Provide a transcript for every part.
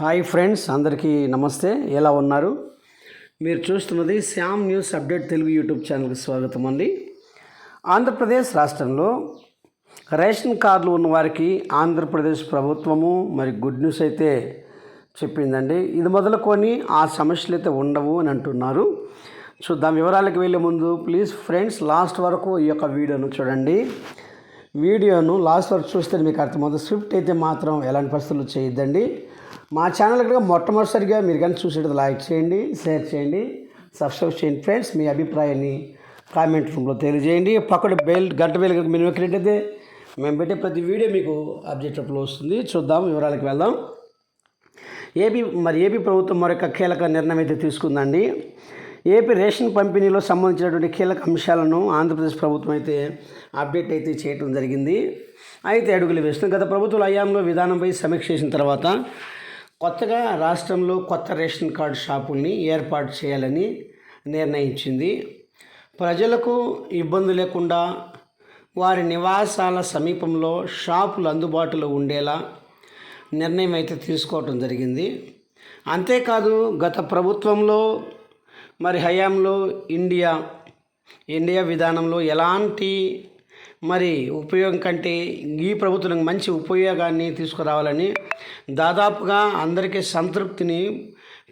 Hi friends అందరికీ నమస్తే. ఎలా ఉన్నారు? మీరు చూస్తున్నది Shyam news update Telugu YouTube ఛానల్కి స్వాగతం అండి. ఆంధ్రప్రదేశ్ రాష్ట్రంలో రేషన్ కార్డులు ఉన్న వారికి ఆంధ్రప్రదేశ్ ప్రభుత్వము మరి గుడ్ న్యూస్ అయితే చెప్పిందండి. ఇది మొదలుకొని ఆ సమస్యలు అయితే ఉండవు అని అంటున్నారు. చూద్దాం వివరాలకు వెళ్ళే ముందు ప్లీజ్ ఫ్రెండ్స్ లాస్ట్ వరకు ఈ యొక్క వీడియోను చూడండి. వీడియోను లాస్ట్ వరకు చూస్తే మీకు అర్థమవుతుంది. స్విఫ్ట్ అయితే మాత్రం ఎలాంటి పరిస్థితులు చేయొద్దండి. మా ఛానల్ కనుక మొట్టమొదటిసారిగా మీరు కానీ చూసేటది లైక్ చేయండి షేర్ చేయండి సబ్స్క్రైబ్ చేయండి. ఫ్రెండ్స్ మీ అభిప్రాయాన్ని కామెంట్ రూమ్లో తెలియజేయండి. పక్కన బెల్ గంట బెల్ కనుక మీరు ఎక్కినట్టయితే మేము పెట్టే ప్రతి వీడియో మీకు అప్డేటప్లో వస్తుంది. చూద్దాం వివరాలకు వెళ్దాం. ఏపీ మరి ఏపీ ప్రభుత్వం మరొక కీలక నిర్ణయం అయితే తీసుకుందండి. ఏపీ రేషన్ పంపిణీలో సంబంధించినటువంటి కీలక అంశాలను ఆంధ్రప్రదేశ్ ప్రభుత్వం అయితే అప్డేట్ అయితే చేయడం జరిగింది. అయితే అడుగులు వేస్తుంది గత ప్రభుత్వం హయాంలో విధానంపై సమీక్ష చేసిన తర్వాత కొత్తగా రాష్ట్రంలో కొత్త రేషన్ కార్డు షాపుల్ని ఏర్పాటు చేయాలని నిర్ణయించింది. ప్రజలకు ఇబ్బంది లేకుండా వారి నివాసాల సమీపంలో షాపులు అందుబాటులో ఉండేలా నిర్ణయం అయితే తీసుకోవటం జరిగింది. అంతేకాదు గత ప్రభుత్వంలో మరి హయాంలో ఇండియా ఇండియా విధానంలో ఎలాంటి మరి ఉపయోగం కంటే ఈ ప్రభుత్వం మంచి ఉపయోగాన్ని తీసుకురావాలని దాదాపుగా అందరికీ సంతృప్తిని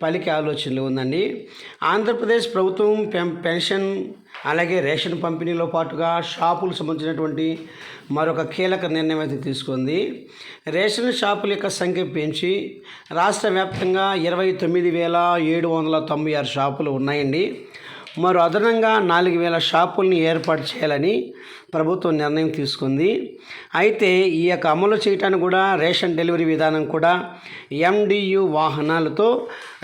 పలికే ఆలోచనలు ఉందండి. ఆంధ్రప్రదేశ్ ప్రభుత్వం పెం పెన్షన్ అలాగే రేషన్ పంపిణీలో పాటుగా షాపులకు సంబంధించినటువంటి మరొక కీలక నిర్ణయం అయితే తీసుకుంది. రేషన్ షాపుల యొక్క సంఖ్య పెంచి రాష్ట్ర వ్యాప్తంగా ఇరవై తొమ్మిది వేల ఏడు వందల తొంభై ఆరు షాపులు ఉన్నాయండి. మరో అదనంగా నాలుగు వేల షాపుల్ని ఏర్పాటు చేయాలని ప్రభుత్వం నిర్ణయం తీసుకుంది. అయితే ఈ యొక్క అమలు చేయటానికి కూడా రేషన్ డెలివరీ విధానం కూడా ఎండియు వాహనాలతో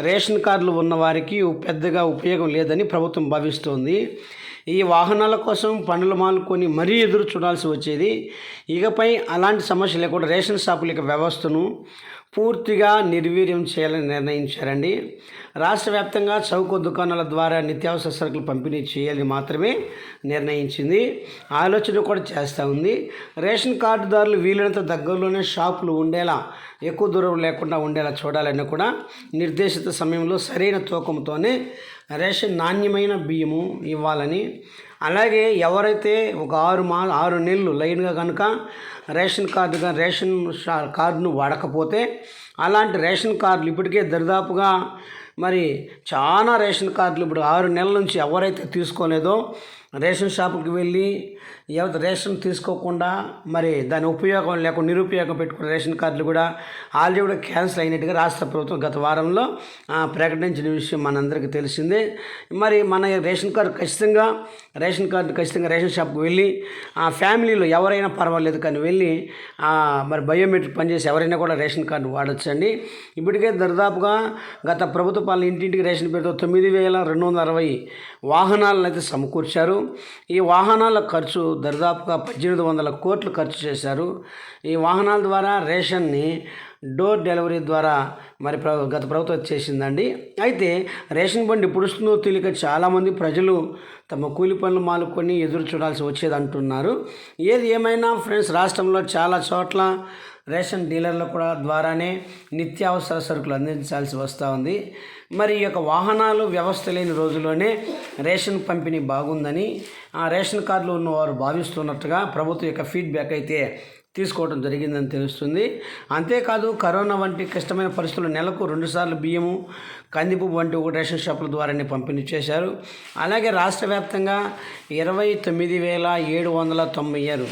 రేషన్ కార్డులు ఉన్నవారికి పెద్దగా ఉపయోగం లేదని ప్రభుత్వం భావిస్తోంది. ఈ వాహనాల కోసం పనులు మాలుకొని మరీ ఎదురు చూడాల్సి వచ్చేది. ఇకపై అలాంటి సమస్య లేకుండా రేషన్ షాపుల యొక్క వ్యవస్థను పూర్తిగా నిర్వీర్యం చేయాలని నిర్ణయించారండి. రాష్ట్ర వ్యాప్తంగా చౌక దుకాణాల ద్వారా నిత్యావసర సరుకులు పంపిణీ చేయాలని మాత్రమే నిర్ణయించింది. ఆలోచన కూడా చేస్తూ ఉంది. రేషన్ కార్డుదారులు వీలైనంత దగ్గరలోనే షాపులు ఉండేలా ఎక్కువ దూరం లేకుండా ఉండేలా చూడాలని కూడా నిర్దేశిత సమయంలో సరైన తూకంతోనే రేషన్ నాణ్యమైన బియ్యము ఇవ్వాలని అలాగే ఎవరైతే ఒక ఆరు మా ఆరు నెలలు లైన్గా కనుక రేషన్ కార్డుగా రేషన్ కార్డును వాడకపోతే అలాంటి రేషన్ కార్డులు ఇప్పటికే దరిదాపుగా మరి చాలా రేషన్ కార్డులు ఇప్పుడు ఆరు నెలల నుంచి ఎవరైతే తీసుకోలేదో రేషన్ షాపుకి వెళ్ళి ఎవరి రేషన్ తీసుకోకుండా మరి దాని ఉపయోగం లేకుండా నిరుపయోగం పెట్టుకున్న రేషన్ కార్డులు కూడా ఆల్రెడీ కూడా క్యాన్సిల్ అయినట్టుగా రాష్ట్ర ప్రభుత్వం గత వారంలో ప్రకటించిన విషయం మనందరికీ తెలిసిందే. మరి మన రేషన్ కార్డు ఖచ్చితంగా రేషన్ కార్డు ఖచ్చితంగా రేషన్ షాప్కి వెళ్ళి ఆ ఫ్యామిలీలో ఎవరైనా పర్వాలేదు కానీ వెళ్ళి మరి బయోమెట్రిక్ పనిచేసి ఎవరైనా కూడా రేషన్ కార్డు వాడచ్చండి. ఇప్పటికే దరిదాపుగా గత ప్రభుత్వ పాలన ఇంటింటికి రేషన్ పేరుతో తొమ్మిది వేల రెండు వందల అరవై వాహనాలను అయితే సమకూర్చారు. ఈ వాహనాల ఖర్చు దరిదాపుగా పద్దెనిమిది వందల కోట్లు ఖర్చు చేశారు. ఈ వాహనాల ద్వారా రేషన్ని డోర్ డెలివరీ ద్వారా మరి గత ప్రభుత్వం చేసిందండి. అయితే రేషన్ బండి పుడుస్తుందో తెలియక చాలామంది ప్రజలు తమ కూలి పనులు మాలుకొని ఎదురు చూడాల్సి వచ్చేది అంటున్నారు ఏది ఏమైనా ఫ్రెండ్స్ రాష్ట్రంలో చాలా చోట్ల రేషన్ డీలర్ల కూడా ద్వారానే నిత్యావసర సరుకులు అందించాల్సి వస్తూ ఉంది. మరి ఈ యొక్క వాహనాలు వ్యవస్థ లేని రోజుల్లోనే రేషన్ పంపిణీ బాగుందని ఆ రేషన్ కార్డులు ఉన్నవారు భావిస్తున్నట్టుగా ప్రభుత్వం యొక్క ఫీడ్బ్యాక్ అయితే తీసుకోవడం జరిగిందని తెలుస్తుంది. అంతేకాదు కరోనా వంటి క్లిష్టమైన పరిస్థితులు నెలకు రెండుసార్లు బియ్యము కందిపు వంటి ఒక రేషన్ షాపుల ద్వారానే పంపిణీ చేశారు. అలాగే రాష్ట్ర వ్యాప్తంగా ఇరవై తొమ్మిది వేల ఏడు వందల తొంభై ఆరు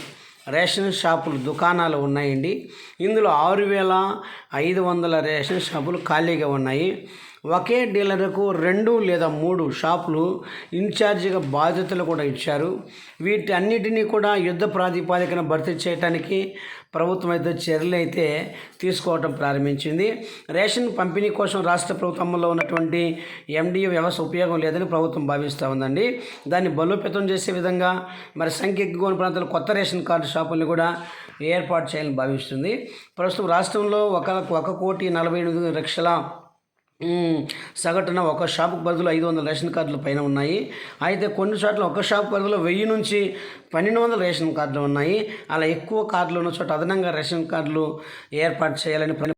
రేషన్ షాపులు దుకాణాలు ఉన్నాయండి. ఇందులో ఆరు వేల ఐదు వందల రేషన్ షాపులు ఖాళీగా ఉన్నాయి. ఒకే డీలర్కు రెండు లేదా మూడు షాపులు ఇన్ఛార్జిగా బాధ్యతలు కూడా ఇచ్చారు. వీటి అన్నిటినీ కూడా యుద్ధ ప్రాతిపాదికన భర్తీ చేయడానికి ప్రభుత్వం అయితే చర్యలు అయితే తీసుకోవటం ప్రారంభించింది. రేషన్ పంపిణీ కోసం రాష్ట్ర ప్రభుత్వంలో ఉన్నటువంటి ఎండిఓ వ్యవస్థ ఉపయోగం లేదని ప్రభుత్వం భావిస్తూ ఉందండి. దాన్ని బలోపేతం చేసే విధంగా మరి సంఖ్య ఎక్కువ ప్రాంతాల్లో కొత్త రేషన్ కార్డు షాపుల్ని కూడా ఏర్పాటు చేయాలని భావిస్తుంది. ప్రస్తుతం రాష్ట్రంలో ఒక ఒక కోటి నలభై ఎనిమిది లక్షల సగటున ఒక షాపుకు పరిధిలో ఐదు వందల రేషన్ కార్డుల పైన ఉన్నాయి. అయితే కొన్ని చోట్ల ఒక షాప్ పరిధిలో వెయ్యి నుంచి పన్నెండు వందల రేషన్ కార్డులు ఉన్నాయి. అలా ఎక్కువ కార్డులు ఉన్న చోట అదనంగా రేషన్ కార్డులు ఏర్పాటు చేయాలని